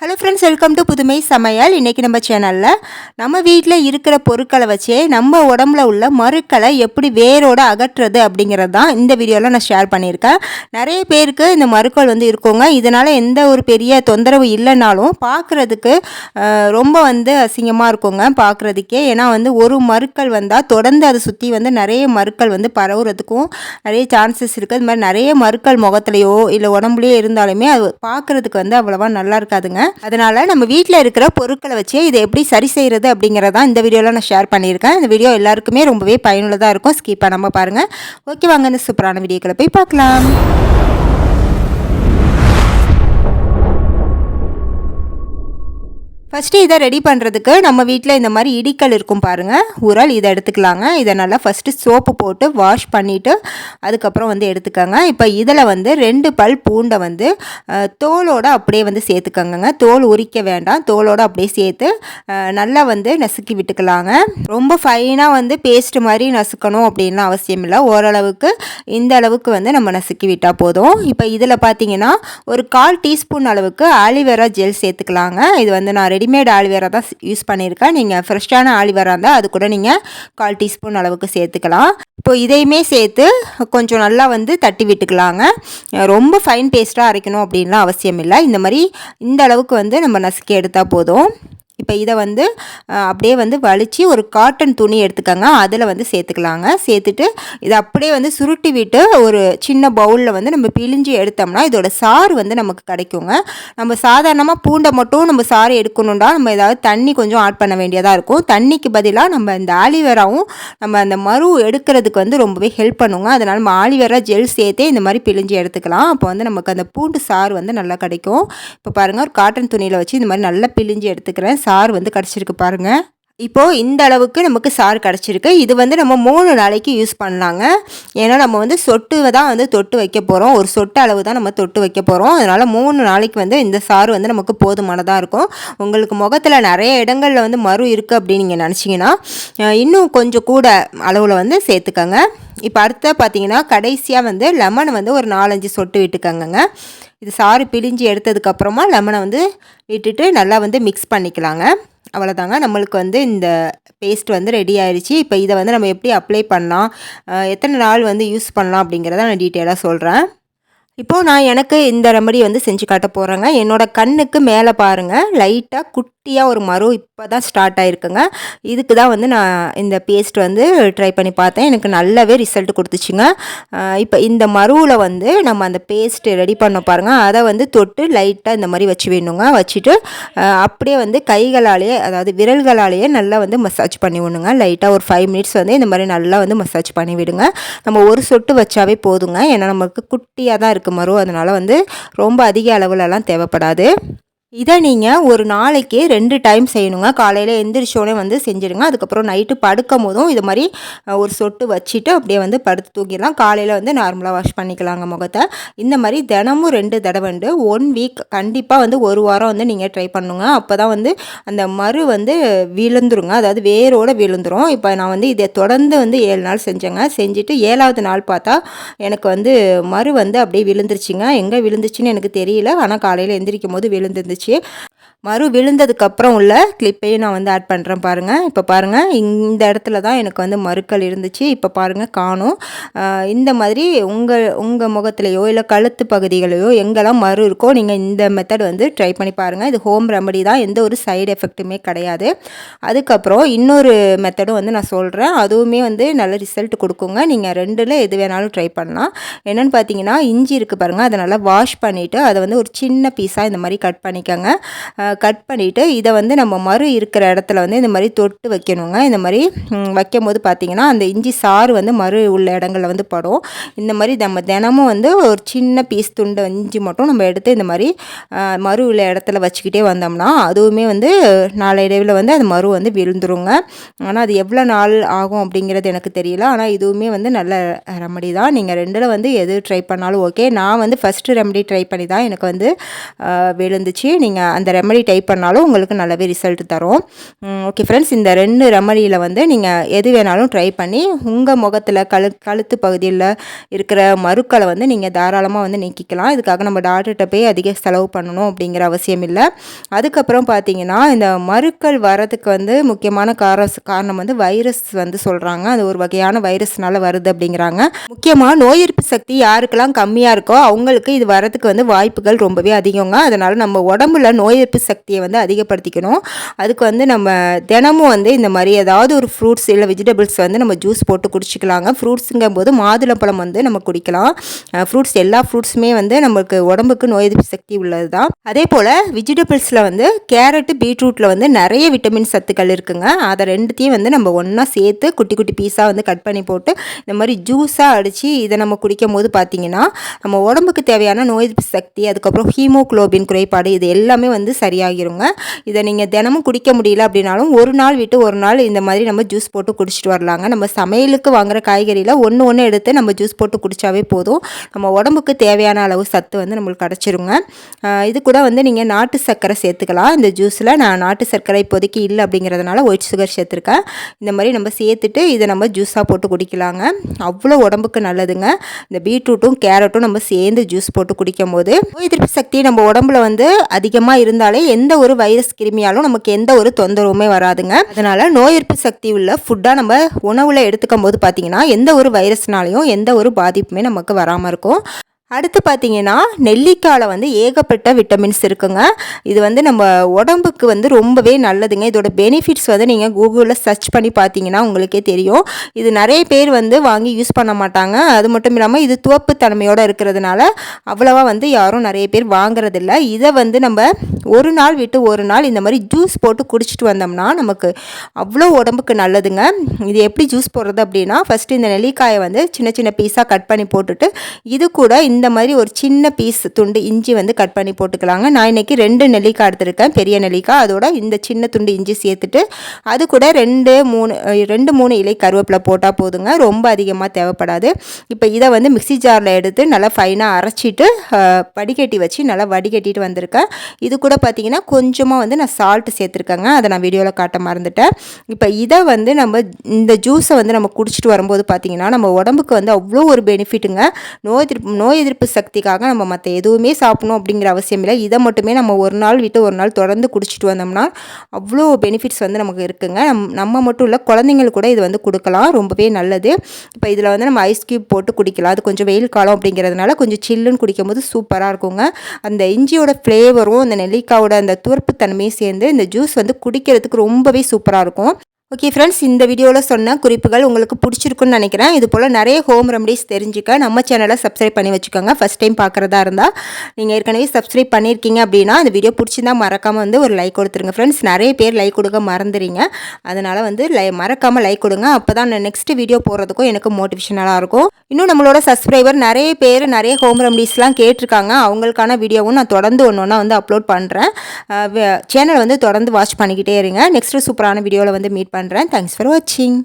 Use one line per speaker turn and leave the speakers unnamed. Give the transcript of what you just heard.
Hello friends welcome to புதுமை சமையல் இன்றைக்கி நம்ம சேனலில் நம்ம வீட்டில் இருக்கிற பொருட்களை வச்சே நம்ம உடம்புல உள்ள மருக்களை எப்படி வேரோடு அகற்றுறது அப்படிங்கிறது தான் இந்த வீடியோவில் நான் ஷேர் பண்ணியிருக்கேன். நிறைய பேருக்கு இந்த மருக்கள் வந்து இருக்குங்க. இதனால் எந்த ஒரு பெரிய தொந்தரவு இல்லைனாலும் பார்க்குறதுக்கு ரொம்ப வந்து அசிங்கமாக இருக்குங்க பார்க்குறதுக்கே. ஏன்னா வந்து ஒரு மருக்கள் வந்தால் தொடர்ந்து அதை சுற்றி வந்து நிறைய மருக்கள் வந்து பரவுறதுக்கும் நிறைய சான்சஸ் இருக்குது அது மாதிரி நிறைய மருக்கள் முகத்துலையோ இல்லை உடம்புலையோ இருந்தாலுமே அது பார்க்குறதுக்கு வந்து அவ்வளோவா நல்லா இருக்காதுங்க. அதனால் நம்ம வீட்டில் இருக்கிற பொருட்களை வச்சு இதை எப்படி சரி செய்கிறது அப்படிங்கிறதான் இந்த வீடியோவில் நான் ஷேர் பண்ணியிருக்கேன். இந்த வீடியோ எல்லாருக்குமே ரொம்பவே பயனுள்ளதாக இருக்கும். ஸ்கிப் பண்ணாமல் பாருங்கள் ஓகே வாங்க இந்த சூப்பரான வீடியோக்களை போய் பார்க்கலாம். ஃபஸ்ட்டு இதை ரெடி பண்ணுறதுக்கு நம்ம வீட்டில் இந்த மாதிரி இடிக்கல் இருக்கும் பாருங்கள் உரல் இதை எடுத்துக்கலாங்க. இதை நல்லா ஃபஸ்ட்டு சோப்பு போட்டு வாஷ் பண்ணிவிட்டு அதுக்கப்புறம் வந்து எடுத்துக்கோங்க. இப்போ இதில் வந்து ரெண்டு பல் பூண்டை வந்து தோலோடு அப்படியே வந்து சேர்த்துக்கோங்க தோல் உரிக்க வேண்டாம். தோலோடு அப்படியே சேர்த்து நல்லா வந்து நசுக்கி விட்டுக்கலாங்க. ரொம்ப ஃபைனாக வந்து பேஸ்ட் மாதிரி நசுக்கணும் அப்படின்லாம் அவசியம் இல்லை. ஓரளவுக்கு இந்த அளவுக்கு வந்து நம்ம நசுக்கி விட்டால் போதும். இப்போ இதில் பார்த்தீங்கன்னா ஒரு கால் டீஸ்பூன் அளவுக்கு ஆலிவேரா ஜெல் சேர்த்துக்கலாங்க. இது வந்து நான் ரெடி ரெடிமேட் ஆலிவேரா தான் யூஸ் பண்ணியிருக்கேன். நீங்கள் ஃப்ரெஷ்ஷான ஆலிவேரா இருந்தால் அது கூட நீங்கள் கால் டீஸ்பூன் அளவுக்கு சேர்த்துக்கலாம். இப்போ இதையுமே சேர்த்து கொஞ்சம் நல்லா வந்து தட்டி விட்டுக்கலாங்க. ரொம்ப ஃபைன் பேஸ்ட்டாக அரைக்கணும் அப்படின்லாம் அவசியம் இல்லை. இந்த மாதிரி இந்த அளவுக்கு வந்து நம்ம நசுக்கி எடுத்தால் போதும். இப்போ இதை வந்து அப்படியே வந்து வலித்து ஒரு காட்டன் துணி எடுத்துக்கோங்க. அதில் வந்து சேர்த்துக்கலாங்க. சேர்த்துட்டு இதை அப்படியே வந்து சுருட்டி விட்டு ஒரு சின்ன பவுலில் வந்து நம்ம பிழிஞ்சு எடுத்தோம்னா இதோட சாறு வந்து நமக்கு கிடைக்குங்க. நம்ம சாதாரணமாக பூண்டை மட்டும் நம்ம சாறு எடுக்கணுண்டா நம்ம ஏதாவது தண்ணி கொஞ்சம் ஆட் பண்ண வேண்டியதாக இருக்கும். தண்ணிக்கு பதிலாக நம்ம இந்த ஆலிவேராவும் நம்ம அந்த மரு எடுக்கிறதுக்கு வந்து ரொம்பவே ஹெல்ப் பண்ணுங்க. அதனால் நம்ம ஆலிவேரா ஜெல் சேர்த்தே இந்த மாதிரி பிழிஞ்சு எடுத்துக்கலாம். அப்போ வந்து நமக்கு அந்த பூண்டு சாறு வந்து நல்லா கிடைக்கும். இப்போ பாருங்கள் ஒரு காட்டன் துணியில் வச்சு இந்த மாதிரி நல்லா பிழிஞ்சு எடுத்துக்கிறேன். சாறு வந்து கிடச்சிருக்கு பாருங்கள் இப்போது இந்த அளவுக்கு நமக்கு சாறு கிடச்சிருக்கு. இது வந்து நம்ம மூணு நாளைக்கு யூஸ் பண்ணலாங்க. ஏன்னா நம்ம வந்து சொட்டு தான் வந்து தொட்டு வைக்க போகிறோம் ஒரு சொட்டு அளவு தான் நம்ம தொட்டு வைக்க போகிறோம் அதனால் மூணு நாளைக்கு வந்து இந்த சாறு வந்து நமக்கு போதுமானதாக இருக்கும். உங்களுக்கு முகத்தில் நிறைய இடங்களில் வந்து மறு இருக்குது அப்படின்னு நீங்கள் நினச்சிங்கன்னா இன்னும் கொஞ்சம் கூட அளவில் வந்து சேர்த்துக்கோங்க. இப்போ அடுத்த பார்த்தீங்கன்னா கடைசியாக வந்து லெமனை வந்து ஒரு நாலஞ்சு சொட்டு விட்டுக்கங்க இது சாறு பிழிஞ்சு எடுத்ததுக்கப்புறமா லெமனை வந்து விட்டுட்டு நல்லா வந்து மிக்ஸ் பண்ணிக்கலாங்க. அவ்வளோதாங்க நம்மளுக்கு வந்து இந்த பேஸ்ட் வந்து ரெடி ஆயிடுச்சு இப்போ இதை வந்து நம்ம எப்படி அப்ளை பண்ணலாம்? எத்தனை நாள் வந்து யூஸ் பண்ணலாம் அப்படிங்கிறத நான் டீட்டெயிலாக சொல்கிறேன் இப்போது நான் எனக்கு இந்த ரெமடி வந்து செஞ்சு காட்ட போகிறேங்க என்னோடய கண்ணுக்கு மேலே பாருங்கள் லைட்டாக குட்டியாக ஒரு மரம் இப்போ தான் ஸ்டார்ட் ஆகிருக்குங்க இதுக்கு தான் வந்து நான் இந்த பேஸ்ட் வந்து ட்ரை பண்ணி பார்த்தேன். எனக்கு நல்லாவே ரிசல்ட் கொடுத்துச்சுங்க. இப்போ இந்த மருவில் வந்து நம்ம அந்த பேஸ்ட் ரெடி பண்ண பாருங்கள் அதை வந்து தொட்டு லைட்டாக இந்த மாதிரி வச்சு வேணுங்க. வச்சுட்டு அப்படியே வந்து கைகளாலேயே அதாவது விரல்களாலேயே நல்லா வந்து மசாஜ் பண்ணி விடணுங்க. லைட்டாக ஒரு ஃபைவ் மினிட்ஸ் வந்து இந்த மாதிரி நல்லா வந்து மசாஜ் பண்ணி விடுங்க. நம்ம ஒரு சொட்டு வச்சாவே போதுங்க. ஏன்னா நமக்கு குட்டியாக தான் இருக்குது இருக்கு மரம் அதனால் வந்து ரொம்ப அதிக அளவுலலாம் தேவைப்படாது. இதை நீங்கள் ஒரு நாளைக்கு ரெண்டு டைம் செய்யணுங்க. காலையில் எந்திரிச்சோடனே வந்து செஞ்சுடுங்க. அதுக்கப்புறம் நைட்டு படுக்கும் போதும் இது மாதிரி ஒரு சொட்டு வச்சுட்டு அப்படியே வந்து படுத்து தூங்கிடலாம். காலையில் வந்து நார்மலாக வாஷ் பண்ணிக்கலாங்க முகத்தை. இந்த மாதிரி தினமும் ரெண்டு தடவை வந்து ஒன் வீக் கண்டிப்பாக வந்து ஒரு வாரம் வந்து நீங்கள் ட்ரை பண்ணுங்க. அப்போ தான் வந்து அந்த மறு வந்து விழுந்துருங்க. அதாவது வேரோடு விழுந்துரும். இப்போ நான் வந்து இதை தொடர்ந்து வந்து ஏழு நாள் செஞ்சேங்க. செஞ்சுட்டு ஏழாவது நாள் பார்த்தா எனக்கு வந்து மறு வந்து அப்படியே விழுந்துருச்சுங்க. எங்கே விழுந்துச்சுன்னு எனக்கு தெரியல. ஆனால் காலையில் எந்திரிக்கும் போது விழுந்துருந்துச்சு. இருந்துச்சு மறு விழுந்ததுக்கப்புறம் உள்ள கிளிப்பையும் நான் வந்து ஆட் பண்ணுறேன் பாருங்கள் இப்போ பாருங்கள் இந்த இடத்துல தான் எனக்கு வந்து மறுக்கள் இருந்துச்சு. இப்போ பாருங்கள் காணும். இந்த மாதிரி உங்கள் உங்கள் முகத்துலையோ இல்லை கழுத்து பகுதிகளையோ எங்கெல்லாம் மறு இருக்கோ நீங்கள் இந்த மெத்தட் வந்து ட்ரை பண்ணி பாருங்கள் இது ஹோம் ரெமடி தான். எந்த ஒரு சைடு எஃபெக்ட்டுமே கிடையாது. அதுக்கப்புறம் இன்னொரு மெத்தடும் வந்து நான் சொல்கிறேன் அதுவுமே வந்து நல்ல ரிசல்ட் கொடுக்குங்க. நீங்கள் ரெண்டில் எது வேணாலும் ட்ரை பண்ணலாம். என்னென்னு பார்த்தீங்கன்னா இஞ்சி இருக்குது பாருங்கள் அதை நல்லா வாஷ் பண்ணிவிட்டு அதை வந்து ஒரு சின்ன பீஸாக இந்த மாதிரி கட் பண்ணிக்கோங்க. கட் பண்ணிவிட்டு இதை வந்து நம்ம மறு இருக்கிற இடத்துல வந்து இந்த மாதிரி தொட்டு வைக்கணுங்க. இந்த மாதிரி வைக்கும் போது பார்த்திங்கன்னா அந்த இஞ்சி சாறு வந்து மறு உள்ள இடங்களில் வந்து படும். இந்த மாதிரி நம்ம தினமும் வந்து ஒரு சின்ன பீஸ் துண்டு இஞ்சி மட்டும் நம்ம எடுத்து இந்த மாதிரி மறு உள்ள இடத்துல வச்சுக்கிட்டே வந்தோம்னா அதுவுமே வந்து நாளடைவில் வந்து அந்த மறு வந்து விழுந்துருங்க. ஆனால் அது எவ்வளோ நாள் ஆகும் அப்படிங்கிறது எனக்கு தெரியல. ஆனால் இதுவுமே வந்து நல்ல ரெமடி தான். நீங்கள் ரெண்டில் வந்து எது ட்ரை பண்ணாலும் ஓகே நான் வந்து ஃபஸ்ட்டு ரெமடி ட்ரை பண்ணி தான் எனக்கு வந்து விழுந்துச்சு. நீங்கள் அந்த ரெமடி மாதிரி டைப் பண்ணாலும் உங்களுக்கு நல்லாவே ரிசல்ட் தரும். ஓகே ஃப்ரெண்ட்ஸ் இந்த ரெண்டு ரெமடியில் வந்து நீங்கள் எது வேணாலும் ட்ரை பண்ணி உங்கள் முகத்தில் கழு கழுத்து பகுதியில் இருக்கிற மருக்களை வந்து நீங்கள் தாராளமாக வந்து நீக்கிக்கலாம். இதுக்காக நம்ம டாக்டர்கிட்ட போய் அதிக செலவு பண்ணணும் அப்படிங்கிற அவசியம் இல்லை. அதுக்கப்புறம் பார்த்தீங்கன்னா இந்த மருக்கள் வரதுக்கு வந்து முக்கியமான கார காரணம் வந்து வைரஸ் வந்து சொல்கிறாங்க அது ஒரு வகையான வைரஸ்னால வருது அப்படிங்கிறாங்க. முக்கியமாக நோய் எதிர்ப்பு சக்தி யாருக்கெல்லாம் கம்மியாக இருக்கோ அவங்களுக்கு இது வரதுக்கு வந்து வாய்ப்புகள் ரொம்பவே அதிகங்க. அதனால் நம்ம உடம்புல நோய் எதிர்ப்பு சக்தியை வந்து அதிகப்படுத்திக்கணும். அதுக்கு வந்து நம்ம தினமும் வந்து இந்த மாதிரி ஏதாவது ஒரு ஃப்ரூட்ஸ் இல்லை வெஜிடபிள்ஸ் வந்து நம்ம ஜூஸ் போட்டு குடிச்சிக்கலாங்க. ஃப்ரூட்ஸுங்கும் போது மாதுளப்பழம் வந்து நம்ம குடிக்கலாம். ஃப்ரூட்ஸ் எல்லா ஃப்ரூட்ஸுமே வந்து நமக்கு உடம்புக்கு நோய் எதிர்ப்பு சக்தி உள்ளது தான் அதே போல் வெஜிடபிள்ஸில் வந்து கேரட்டு பீட்ரூட்டில் வந்து நிறைய விட்டமின் சத்துக்கள் இருக்குங்க. அதை ரெண்டுத்தையும் வந்து நம்ம ஒன்றா சேர்த்து குட்டி குட்டி பீஸாக வந்து கட் பண்ணி போட்டு இந்த மாதிரி ஜூஸாக அடித்து இதை நம்ம குடிக்கும் போது பார்த்திங்கன்னா நம்ம உடம்புக்கு தேவையான நோய் எதிர்ப்பு சக்தி அதுக்கப்புறம் ஹீமோக்ளோபின் குறைபாடு இது எல்லாமே வந்து சரி சரியாகிருங்க. இதை நீங்கள் தினமும் குடிக்க முடியல அப்படின்னாலும் ஒரு நாள் விட்டு ஒரு நாள் இந்த மாதிரி நம்ம ஜூஸ் போட்டு குடிச்சிட்டு வரலாங்க. நம்ம சமையலுக்கு வாங்குற காய்கறியில் ஒன்று ஒன்று எடுத்து நம்ம ஜூஸ் போட்டு குடித்தாவே போதும். நம்ம உடம்புக்கு தேவையான அளவு சத்து வந்து நம்மளுக்கு கிடச்சிருங்க. இது கூட வந்து நீங்கள் நாட்டு சர்க்கரை சேர்த்துக்கலாம். இந்த ஜூஸில் நான் நாட்டு சர்க்கரை இப்போதைக்கு இல்லை அப்படிங்கிறதுனால ஒயிட் சுகர் சேர்த்துருக்கேன். இந்த மாதிரி நம்ம சேர்த்துட்டு இதை நம்ம ஜூஸாக போட்டு குடிக்கலாங்க. அவ்வளோ உடம்புக்கு நல்லதுங்க. இந்த பீட்ரூட்டும் கேரட்டும் நம்ம சேர்ந்து ஜூஸ் போட்டு குடிக்கும் போது நோய் எதிர்ப்பு சக்தி நம்ம உடம்புல வந்து அதிகமாக இருந்தாலே எந்த ஒரு வைரஸ் கிருமியாலும் நமக்கு எந்த ஒரு தொந்தரவுமே வராதுங்க. அதனால நோய் எதிர்ப்பு சக்தி உள்ள ஃபுட்டாக நம்ம உணவில் எடுத்துக்கும் போது பார்த்தீங்கன்னா எந்த ஒரு வைரஸ்னாலையும் எந்த ஒரு பாதிப்புமே நமக்கு வராமல் இருக்கும். அடுத்து பார்த்தீங்கன்னா நெல்லிக்காயில் வந்து ஏகப்பட்ட விட்டமின்ஸ் இருக்குங்க. இது வந்து நம்ம உடம்புக்கு வந்து ரொம்பவே நல்லதுங்க. இதோட பெனிஃபிட்ஸ் வந்து நீங்கள் கூகுளில் சர்ச் பண்ணி பார்த்தீங்கன்னா உங்களுக்கே தெரியும். இது நிறைய பேர் வந்து வாங்கி யூஸ் பண்ண மாட்டாங்க. அது மட்டும் இல்லாமல் இது துவப்பு தன்மையோடு இருக்கிறதுனால அவ்வளோவா வந்து யாரும் நிறைய பேர் வாங்குறதில்ல. இதை வந்து நம்ம ஒரு நாள் விட்டு ஒரு நாள் இந்த மாதிரி ஜூஸ் போட்டு குடிச்சிட்டு வந்தோம்னா நமக்கு அவ்வளோ உடம்புக்கு நல்லதுங்க. இது எப்படி ஜூஸ் போடுறது அப்படின்னா ஃபஸ்ட்டு இந்த நெல்லிக்காயை வந்து சின்ன சின்ன பீஸாக கட் பண்ணி போட்டுட்டு இது கூட இந்த மாதிரி ஒரு சின்ன பீஸ் துண்டு இஞ்சி வந்து கட் பண்ணி போட்டுக்கலாங்க. நான் இன்றைக்கி ரெண்டு நெல்லிக்காய் எடுத்துருக்கேன். பெரிய நெல்லிக்காய். அதோட இந்த சின்ன துண்டு இஞ்சி சேர்த்துட்டு அது கூட ரெண்டு மூணு ரெண்டு மூணு இலை கருவேப்பிலை போட்டால் போதுங்க. ரொம்ப அதிகமாக தேவைப்படாது. இப்போ இதை வந்து மிக்சி ஜாரில் எடுத்து நல்லா ஃபைனாக அரைச்சிட்டு வடிகட்டி வச்சு நல்லா வடிகட்டிட்டு வந்திருக்கேன். இது கூட பார்த்திங்கன்னா கொஞ்சமாக வந்து நான் சால்ட்டு சேர்த்துருக்கேங்க. அதை நான் வீடியோவில் காட்ட மறந்துட்டேன். இப்போ இதை வந்து நம்ம இந்த ஜூஸை வந்து நம்ம குடிச்சிட்டு வரும்போது பார்த்திங்கன்னா நம்ம உடம்புக்கு வந்து அவ்வளோ ஒரு பெனிஃபிட்டுங்க நோய் நோய் எதிர்ப்பு சக்திக்காக நம்ம மற்ற எதுவுமே சாப்பிடணும் அப்படிங்கிற அவசியம் இல்லை. இதை மட்டுமே நம்ம ஒரு நாள் விட்டு ஒரு நாள் தொடர்ந்து குடிச்சிட்டு வந்தோம்னா அவ்வளோ பெனிஃபிட்ஸ் வந்து நமக்கு இருக்குங்க. நம் நம்ம மட்டும் இல்லை குழந்தைங்களுக்கு கூட இது வந்து கொடுக்கலாம். ரொம்பவே நல்லது. இப்போ இதில் வந்து நம்ம ஐஸ் க்யூப் போட்டு குடிக்கலாம். அது கொஞ்சம் வெயில் காலம் அப்படிங்கிறதுனால கொஞ்சம் சில்லுன்னு குடிக்கும்போது சூப்பராக இருக்குங்க. அந்த இஞ்சியோட ஃப்ளேவரும் அந்த நெல்லிக்காவோட அந்த துவர்ப்பு தன்மையும் சேர்ந்து இந்த ஜூஸ் வந்து குடிக்கிறதுக்கு ரொம்பவே சூப்பராக இருக்கும். ஓகே ஃப்ரெண்ட்ஸ் இந்த வீடியோவில் சொன்ன குறிப்புகள் உங்களுக்கு பிடிச்சிருக்குன்னு நினைக்கிறேன். இது போல் நிறைய ஹோம் ரெமடிஸ் தெரிஞ்சுக்க நம்ம சேனலை சப்ஸ்கிரைப் பண்ணி வச்சுக்கோங்க. ஃபஸ்ட் டைம் பார்க்குறதா இருந்தால் நீங்கள் ஏற்கனவே சப்ஸ்கிரைப் பண்ணியிருக்கீங்க அப்படின்னா அந்த வீடியோ பிடிச்சிருந்தா மறக்காமல் வந்து ஒரு லைக் கொடுத்துருங்க. ஃப்ரெண்ட்ஸ் நிறைய பேர் லைக் கொடுக்க மறந்துறீங்க. அதனால் வந்து லை மறக்காமல் லைக் கொடுங்க. அப்போ தான் நெக்ஸ்ட் வீடியோ போடுறதுக்கும் எனக்கு மோட்டிவேஷனலாக இருக்கும். இன்னும் நம்மளோட சப்ஸ்கிரைபர் நிறைய பேர் நிறைய ஹோம் ரெமடிஸ்லாம் கேட்டிருக்காங்க. அவங்களுக்கான வீடியோவும் நான் தொடர்ந்து ஒன்று ஒன்றா வந்து அப்லோட் பண்ணுறேன் சேனல் வந்து தொடர்ந்து வாட்ச் பண்ணிக்கிட்டே இருங்க. நெக்ஸ்ட்டு சூப்பரான வீடியோவில் வந்து மீட் பண்ணுறேன் தேங்க்ஸ் ஃபார் வாட்சிங்